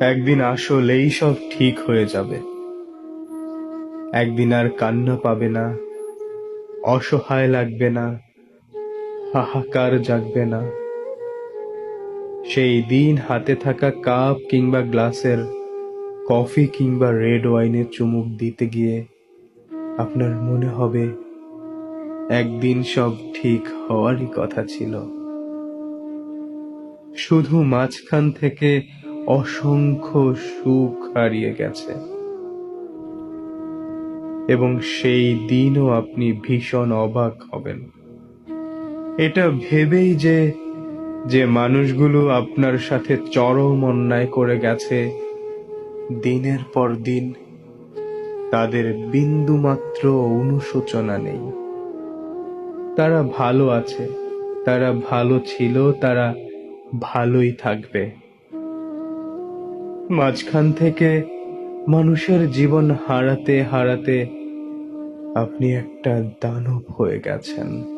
একদিন আসলেই সব ঠিক হয়ে যাবে। একদিন আর কান্না পাবে না, অসহায় লাগবে না, হাহাকার জাগবে না। সেই দিন হাতে থাকা কাপ কিংবা গ্লাসের, কফি কিংবা রেড ওয়াইনের চুমুক দিতে গিয়ে আপনার মনে হবে, একদিন সব ঠিক হওয়ারই কথা ছিল। শুধু মাঝখান থেকে অসংখ্য সুখ হারিয়ে গেছে। এবং সেই দিনও আপনি ভীষণ অবাক হবেন। এটা ভেবেই যে যে মানুষগুলো আপনার সাথে চরম অন্যায় করে গেছে, দিনের পর দিন তাদের বিন্দুমাত্র অনুশোচনা নেই। তারা ভালো আছে, তারা ভালো ছিল, তারা ভালোই থাকবে। মাঝখান থেকে মানুষের জীবন হারাতে হারাতে আপনি একটা দানব হয়ে গেছেন।